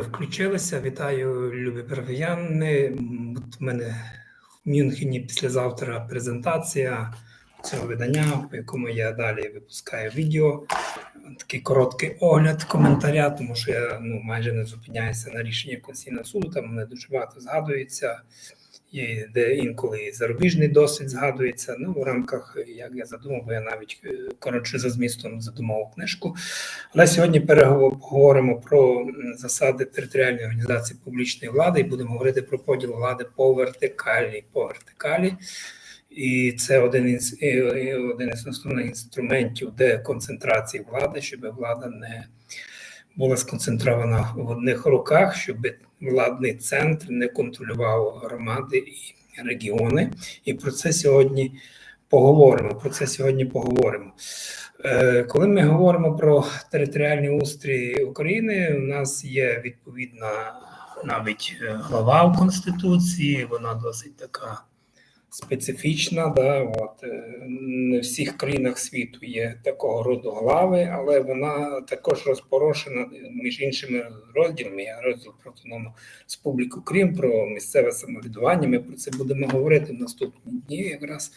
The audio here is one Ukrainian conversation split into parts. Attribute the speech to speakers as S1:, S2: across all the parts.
S1: Включилися. Вітаю, любі парфіяни. От в мене в Мюнхені післязавтра презентація цього видання, по якому я далі випускаю відео. Такий короткий огляд коментаря, тому що я ну, майже не зупиняюся на рішення Конституційного суду. Там мене дуже багато згадується. І де інколи зарубіжний досвід згадується. Ну, в рамках, як я задумав, бо я навіть е, коротше за змістом задумав книжку. Але сьогодні переговоримо про засади територіальної організації публічної влади і будемо говорити про поділ влади по вертикалі. По вертикалі. І це один із один із основних інструментів деконцентрації влади, щоб влада не була сконцентрована в одних руках, щоб владний центр не контролював громади і регіони. І про це сьогодні поговоримо. Про це сьогодні поговоримо. Е, Коли ми говоримо про територіальний устрій України, у нас є відповідна навіть е, глава в Конституції, вона досить така специфічна. Да, от, е, не в всіх країнах світу є такого роду глави, але вона також розпорошена між іншими розділами. Я розділ про автономну республіку Крім про місцеве самоврядування. Ми про це будемо говорити в наступні дні, якраз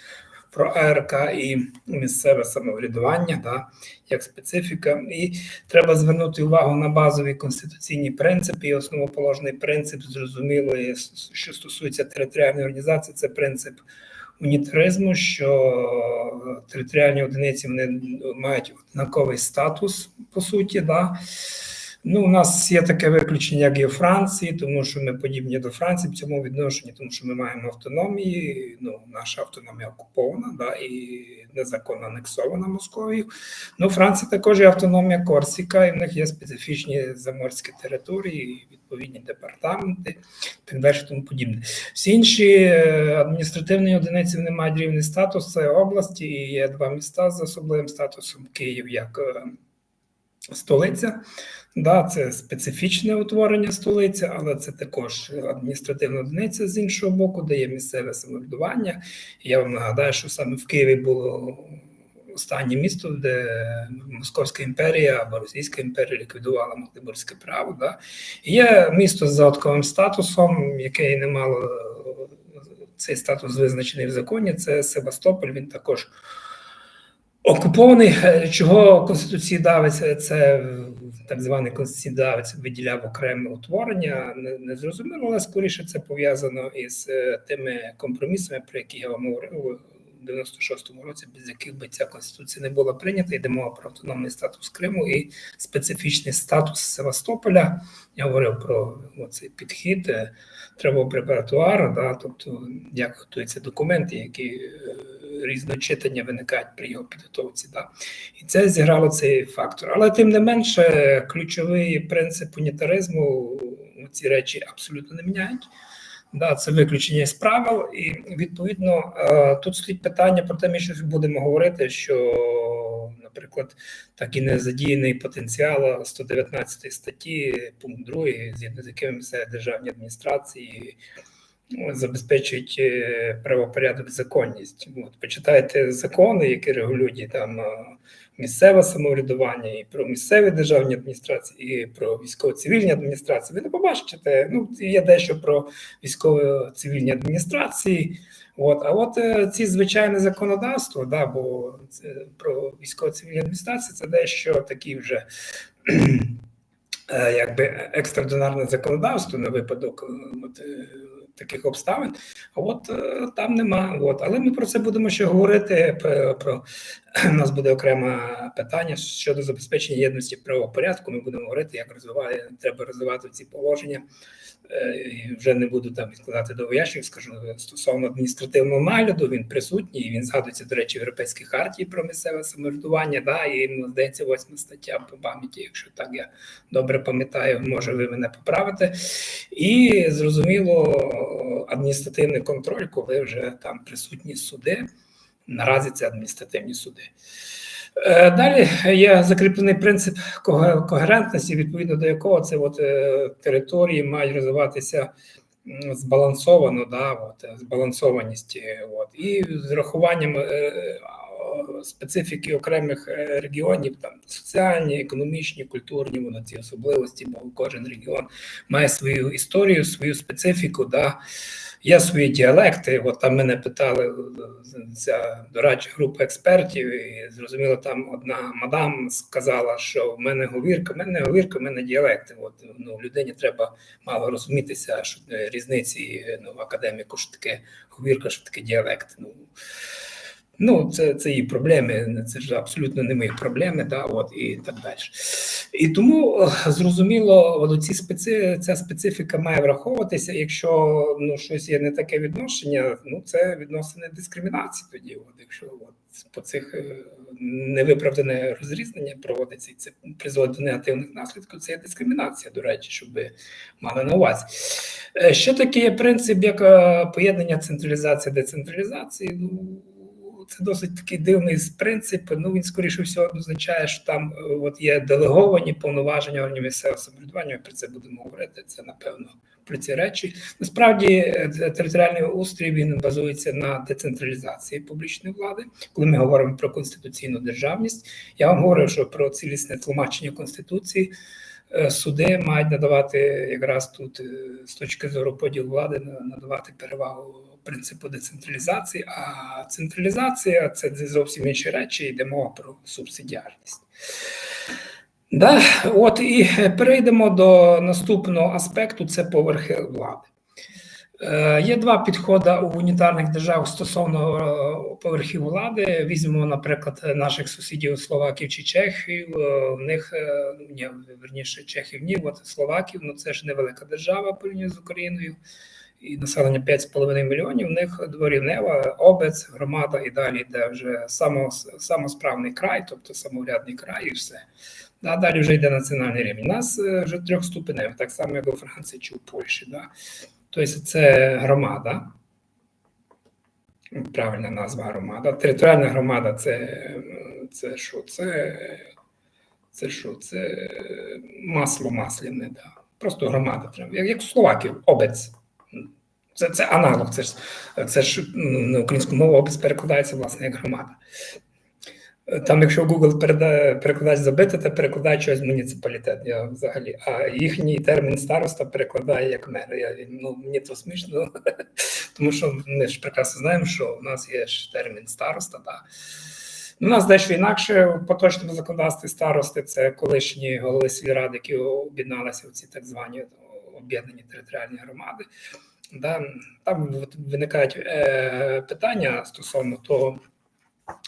S1: про АРК і місцеве самоврядування, да, як специфіка. І треба звернути увагу на базові конституційні принципи і основоположний принцип, зрозуміло, що стосується територіальної організації, це принцип унітаризму, що територіальні одиниці вони мають однаковий статус, по суті. Да. Ну, у нас є таке виключення, як і у Франції, тому що ми подібні до Франції в цьому відношенні, тому що ми маємо автономії. Ну, наша автономія окупована, да, і незаконно анексована Московією. Ну, Франція також є автономія Корсіка, і в них є специфічні заморські території, відповідні департаменти, так далі, тому подібне. Всі інші е, адміністративні одиниці вони мають рівний статус. Це області, і є два міста з особливим статусом Київ як е, столиця. Да, це специфічне утворення столиці, але це також адміністративна одиниця з іншого боку, де є місцеве самоврядування. Я вам нагадаю, що саме в Києві було останнє місто, де Московська імперія або Російська імперія ліквідувала Магдебурзьке право. Да. Є місто з загадковим статусом, яке не мало цей статус визначений в законі. Це Севастополь. Він також окупований. Е, Чого Конституції давиться, це так званий конституційдавець виділяв окреме утворення. Не, не зрозуміло, але скоріше це пов'язано із е, тими компромісами, про які я вам говорив у 96-му році, без яких би ця конституція не була прийнята. Йде мова про автономний статус Криму і специфічний статус Севастополя. Я говорив про цей підхід е, треба препаратуара, да, тобто як готуються документи, які е, різночитання виникають при його підготовці. Да. І це зіграло цей фактор. Але тим не менше, ключовий принцип унітаризму ці речі абсолютно не міняють. Да, це виключення з правил, і відповідно е, тут стоїть питання про те, ми щось будемо говорити, що, наприклад, так і не задіяний потенціал 119 статті, пункт 2, згідно з яким все державні адміністрації забезпечують е, правопорядок, законність. От, почитайте закони, які регулюють там е, місцеве самоврядування, і про місцеві державні адміністрації, і про військово-цивільні адміністрації. Ви не побачите, ну є дещо про військово-цивільні адміністрації. От, а от е, ці звичайне законодавство, да, бо це про військово-цивільні адміністрації це дещо такі вже якби екстраординарне законодавство на випадок от, таких обставин. А от е, там нема. От, але ми про це будемо ще говорити. Про, у нас буде окреме питання щодо забезпечення єдності правопорядку. Ми будемо говорити, як розвиває треба розвивати ці положення. Е, і Вже не буду там відкладати до ящик, скажу стосовно адміністративного нагляду. Він присутній. Він згадується до речі, в Європейській хартії про місцеве самоврядування. Да, і ну, здається, восьма стаття по пам'яті, якщо так я добре пам'ятаю, може ви мене поправите. І зрозуміло, адміністративний контроль, коли вже там присутні суди. Наразі це адміністративні суди. Е, Далі є закріплений принцип ко- когерентності, відповідно до якого це от, е, території мають розвиватися збалансовано, да, от, збалансованість. е, От, і з рахуванням е, специфіки окремих е, регіонів, там соціальні, економічні, культурні, воно ці особливості, бо кожен регіон має свою історію, свою специфіку. Да. Є свої діалекти. От там мене питали ця дорадча група експертів, і зрозуміло, там одна мадам сказала, що в мене говірка, в мене говірка, в мене діалекти. От ну людині треба мало розумітися, що е, різниці ну, академіку, що таке говірка, що таке діалект. Ну Ну, це це її проблеми, це ж абсолютно не мої проблеми, да, от і так далі. І тому е, зрозуміло, от ці специ, ця специфіка має враховуватися. Якщо ну щось є не таке відношення, ну це відносини дискримінації. Тоді, от якщо от по цих е, невиправдане розрізнення проводиться, і це призводить до негативних наслідків. Це є дискримінація, до речі, щоб ви мали на увазі. Е, Що таке є принцип як поєднання централізації децентралізації? Ну це досить такий дивний принцип. Ну він скоріше всього означає, що там от є делеговані повноваження органів місцевого самоврядування. Про це будемо говорити. Це напевно про ці речі. Насправді територіальний устрій він базується на децентралізації публічної влади. Коли ми говоримо про конституційну державність, я вам говорив, що про цілісне тлумачення конституції. Суди мають надавати якраз тут з точки зору поділу влади надавати перевагу принципу децентралізації, а централізація це зовсім інші речі, йде мова про субсидіарність. Да, от і перейдемо до наступного аспекту: це поверхи влади. Е, Є два підходи у унітарних державах стосовно е, поверхів влади. Візьмемо, наприклад, наших сусідів Словаків чи Чехів. Е, в них ні, верніше Чехів, ні, от Словаків, ну це ж невелика держава порівняно з Україною і населення 5,5 мільйонів. В них дворівнева, обець, громада і далі йде вже само, самосправний край, тобто самоврядний край, і все. А далі вже йде національний рівень. У нас е, вже трьохступеневий, так само, як у Франції чи у Польщі. Да? Тобто це громада. Правильна назва громада. Територіальна громада це це що? Це це що? Це масло масляне. Да. Просто громада. Як, як у Словаків, обець. Це це аналог, це ж це ж ну, на українську мову опис перекладається, власне, як громада. Там, якщо Google передає, перекладач забити, то перекладає щось муніципалітет. Я взагалі, а їхній термін староста перекладає як мер. Я, ну, Мені то смішно, тому що ми ж прекрасно знаємо, що у нас є ж термін староста. Да. У нас дещо інакше в поточному законодавстві старости це колишні голови сільради, які об'єдналися в ці так звані об'єднані територіальні громади. Да, Там виникають е, питання стосовно того,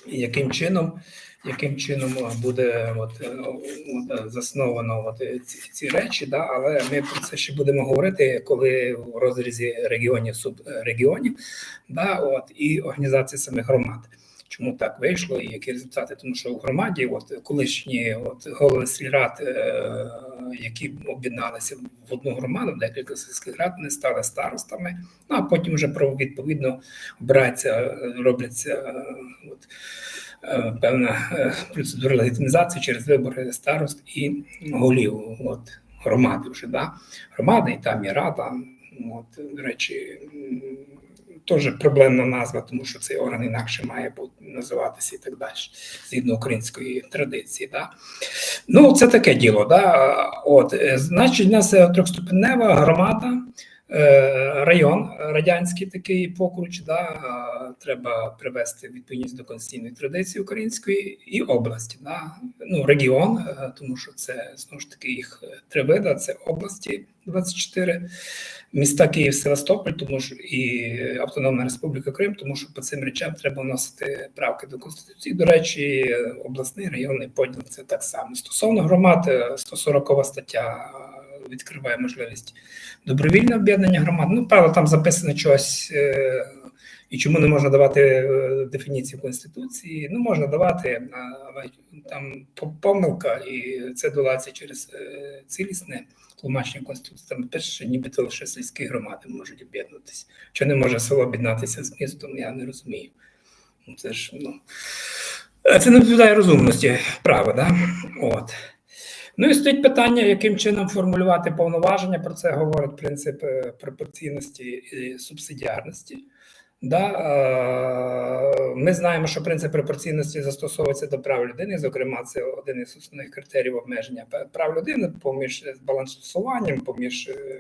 S1: яким чином яким чином буде от, от, засновано от, ці, ці речі, да, але ми про це ще будемо говорити, коли в розрізі регіонів субрегіонів да, от, і організації самих громад. Чому так вийшло і які результати? Тому що у громаді, от колишні от голови сільрад, е, які об'єдналися в одну громаду, декілька сільських рад, вони стали старостами. Ну а потім вже про відповідно обираються, робляться е, от, е, певна процедура легітимізації через вибори старост і голів от, громади вже да громади, і там є рада. От, до речі, теж проблемна назва, тому що цей орган інакше має бути називатися і так далі, згідно української традиції. Да? Ну, це таке діло. Да? От, е, Значить, у нас трьохступенева громада. Е, район радянський такий покруч, да, треба привести відповідність до конституційної традиції української і області. Да, ну регіон, е, тому що це знову ж таки їх три вида: це області 24, міста Київ, Севастополь, тому що і Автономна Республіка Крим, тому що по цим речам треба вносити правки до конституції. До речі, обласний районний поділ це так само стосовно громад, 140 стаття відкриває можливість добровільного об'єднання громад. Ну, правда, там записано щось, е, і чому не можна давати е, дефініцію Конституції. Ну, можна давати, там помилка, і це долається через е, цілісне тлумачення Конституції. Там пише, що нібито лише сільські громади можуть об'єднатися. Що не може село об'єднатися з містом, я не розумію. Ну, це ж ну. Це не відповідає розумності права, да? От. Ну і стоїть питання, яким чином формулювати повноваження. Про це говорить принцип е, пропорційності і субсидіарності. Да, е, ми знаємо, що принцип пропорційності застосовується до прав людини. Зокрема, це один із основних критеріїв обмеження прав людини поміж збалансуванням, поміж е,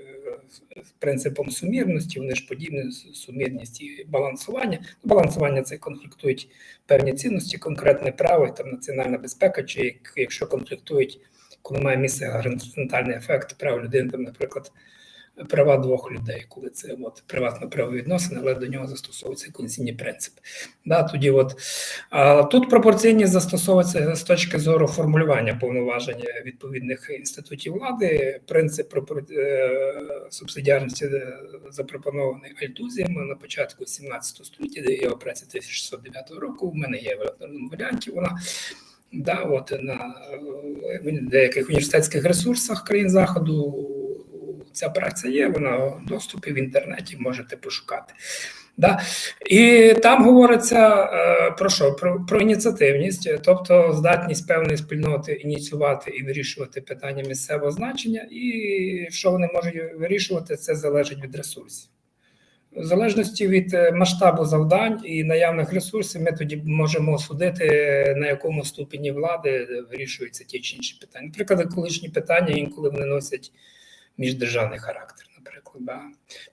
S1: принципом сумірності. Вони ж подібні сумірність і балансування. Балансування це конфліктують певні цінності, конкретне право, там національна безпека, чи якщо конфліктують, коли має місце горизонтальний ефект прав людини, там, наприклад права двох людей, коли це от приватно правовідносини, але до нього застосовується конституційний принцип. Да, тоді от, а, Тут пропорційність застосовується з точки зору формулювання повноваження відповідних інститутів влади. Принцип е, субсидіарності е, запропонований Альтузієм на початку 17 століття, його праця 1609 року. У мене є в варіанті. Вона да, от на е, деяких університетських ресурсах країн заходу ця праця є, вона в доступі в інтернеті можете пошукати. Да? І там говориться е, про що? Про, про ініціативність, тобто здатність певної спільноти ініціювати і вирішувати питання місцевого значення, і що вони можуть вирішувати, це залежить від ресурсів. В залежності від е, масштабу завдань і наявних ресурсів, ми тоді можемо судити, на якому ступені влади вирішуються ті чи інші питання. Наприклад, екологічні питання інколи вони носять міждержавний характер, наприклад. Да.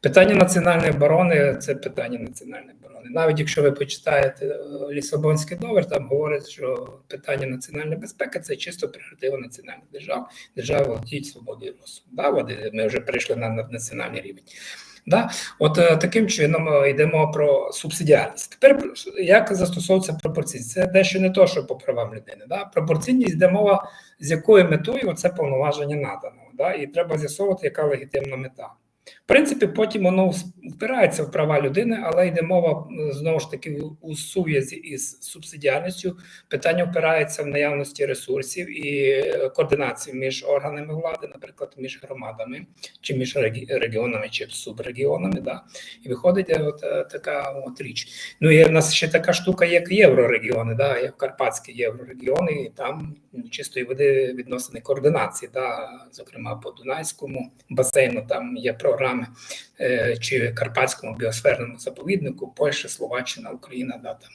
S1: Питання національної оборони це питання національної оборони. Навіть якщо ви почитаєте е, Лісабонський договір, там говорять, що питання національної безпеки це чисто прерогатива національних держав. Держави володіють свободою розсуду. Да, ми вже прийшли на національний рівень. Да? От е, таким чином е, йдемо про субсидіарність. Тепер як застосовується пропорційність? Це дещо не то, що по правам людини. Да? Пропорційність йде мова, з якою метою це повноваження надано. Да? І треба з'ясовувати, яка легітимна мета. Принципі, потім воно впирається в права людини, але йде мова знову ж таки у сув'язі із субсидіарністю. Питання впирається в наявності ресурсів і е, координацію між органами влади, наприклад, між громадами, чи між регіонами, чи субрегіонами. Да? І виходить е, от е, така от річ. Ну і в нас ще така штука, як єврорегіони, да? як Карпатські єврорегіони, і там чистої води відносини координації, да? зокрема по Дунайському басейну, там є програми е, чи Карпатському біосферному заповіднику, Польща, Словаччина, Україна, да, там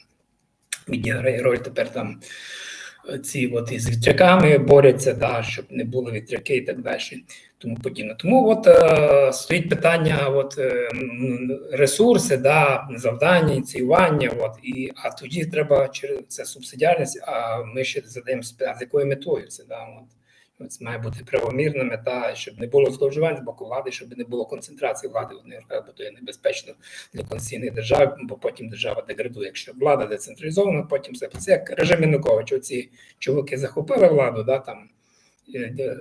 S1: відіграє роль тепер там е, ці от із вітряками борються, да, щоб не було вітряки і так далі. Тому подібне. Тому от е, стоїть питання: от е, ресурси, да, завдання, ініціювання. От і а тоді треба через це субсидіарність. А ми ще задаємо з якою метою це да. От. Це має бути правомірна мета, щоб не було зловживань з боку влади, щоб не було концентрації влади в одних руках, бо то є небезпечно для конституційних держав, бо потім держава деградує. Якщо влада децентралізована, потім все це як режим Януковича. Оці чоловіки захопили владу, да там е,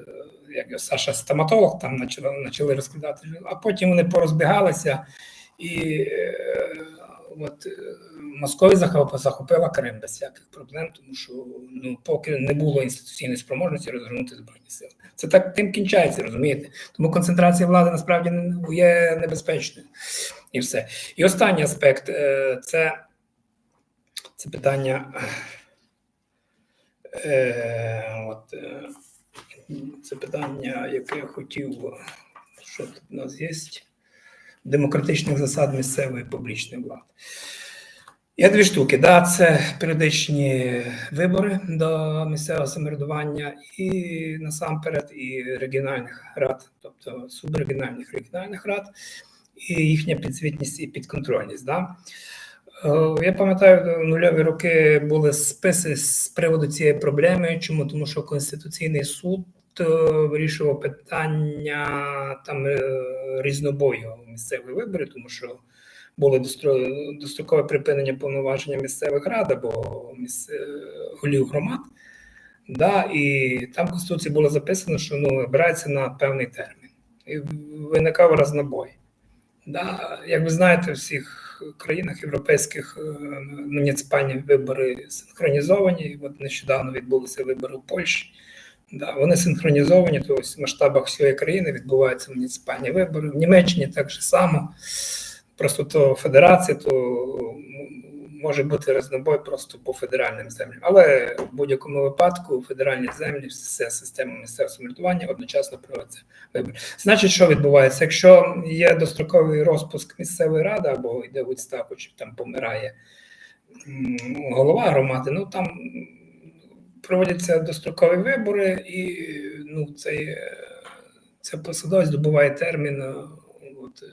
S1: як Саша стоматолог, там почали, почали розкладати, а потім вони порозбігалися і. От е, Московія захопила Крим без всяких проблем, тому що ну поки не було інституційної спроможності розгорнути збройні сили. Це так тим кінчається, розумієте? Тому концентрація влади насправді є небезпечною і все. І останній аспект е, це це питання. Е, от, е, Це питання, яке я хотів, що тут у нас є демократичних засад місцевої публічної влади. Є дві штуки. Да, Це періодичні вибори до місцевого самоврядування і насамперед і регіональних рад, тобто субрегіональних регіональних рад, і їхня підзвітність і підконтрольність. Да. Е, я пам'ятаю, нульові роки були списи з приводу цієї проблеми. Чому? Тому що Конституційний суд вирішував питання там е, різнобою місцеві вибори, тому що було дострокове припинення повноваження місцевих рад або місце, голів громад. Да, І там в Конституції було записано, що ну, обирається на певний термін. І виникав разнобой. Да, Як ви знаєте, в всіх країнах європейських е, муніципальні вибори синхронізовані. От нещодавно відбулися вибори в Польщі. Да, Вони синхронізовані, тобто в масштабах всієї країни відбуваються муніципальні вибори. В Німеччині так же само. Просто то федерація, то може бути рознобой просто по федеральним землям. Але в будь-якому випадку федеральні землі, вся система місцевого самоврядування одночасно проводиться вибори. Значить, що відбувається? Якщо є достроковий розпуск місцевої ради або йде відставку, чи там помирає голова громади, ну там проводяться дострокові вибори, і ну, цей, е, ця посадовець добуває термін. е, От, е,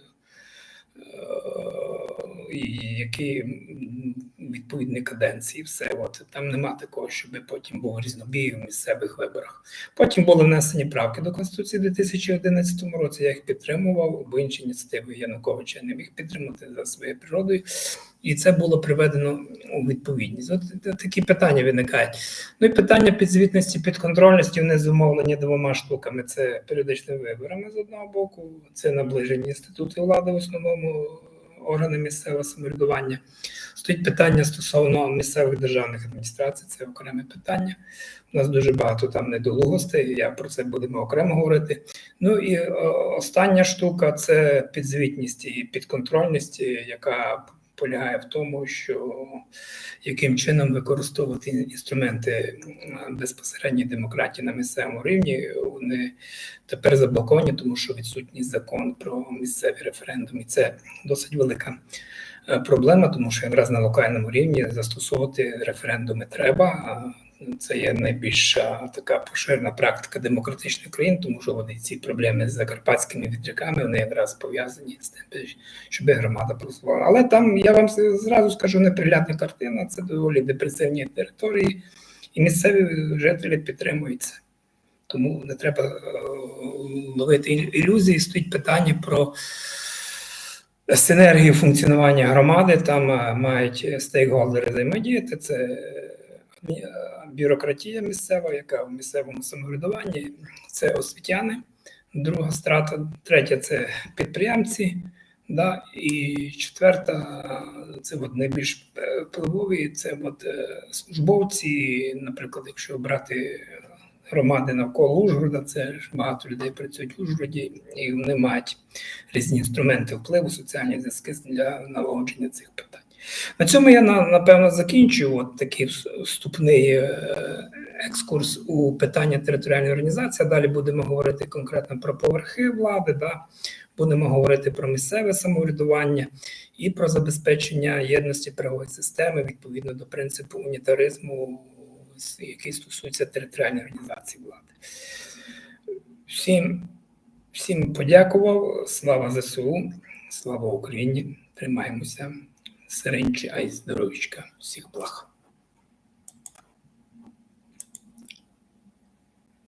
S1: відповідні каденції, все. От там нема такого, щоб потім був різнобій в місцевих виборах. Потім були внесені правки до Конституції у 2011 році. Я їх підтримував, бо інші ініціативи Януковича не міг підтримати за своєю природою. І це було приведено у відповідність. От такі питання виникають. Ну і питання підзвітності, підконтрольності вони зумовлені двома штуками: це періодичними виборами з одного боку, це наближені інститути влади, в основному органи місцевого самоврядування. Стоїть питання стосовно місцевих державних адміністрацій, це окреме питання. У нас дуже багато там недолугостей, я про це будемо окремо говорити. Ну і е, остання штука це підзвітність і підконтрольність, яка полягає в тому, що яким чином використовувати інструменти безпосередньої демократії на місцевому рівні, вони тепер заблоковані, тому що відсутній закон про місцеві референдуми. І це досить велика е, проблема, тому що якраз на локальному рівні застосовувати референдуми треба. Це є найбільша така поширена практика демократичних країн, тому що вони ці проблеми з закарпатськими вітряками вони якраз пов'язані з тим, щоб громада просувала. Але там я вам зразу скажу неприглядна картина. Це доволі депресивні території, і місцеві жителі підтримують це. Тому не треба е, ловити ілюзії. Стоїть питання про синергію функціонування громади. Там е, мають стейкхолдери взаємодіяти. Це бюрократія місцева, яка в місцевому самоврядуванні, це освітяни. Друга страта, третя це підприємці. Да, і четверта це от найбільш е, впливові, це от е, службовці. Наприклад, якщо брати громади навколо Ужгорода, це ж багато людей працюють в Ужгороді, і вони мають різні інструменти впливу, соціальні зв'язки для налагодження цих питань. На цьому я напевно закінчу. От такий вступний е, екскурс у питання територіальної організації. Далі будемо говорити конкретно про поверхи влади. Да? Будемо говорити про місцеве самоврядування і про забезпечення єдності правової системи відповідно до принципу унітаризму, який стосується територіальної організації влади. Всім, всім подякував. Слава ЗСУ, слава Україні! Тримаємося. Сиренчі, ай здоровічка, всіх благ.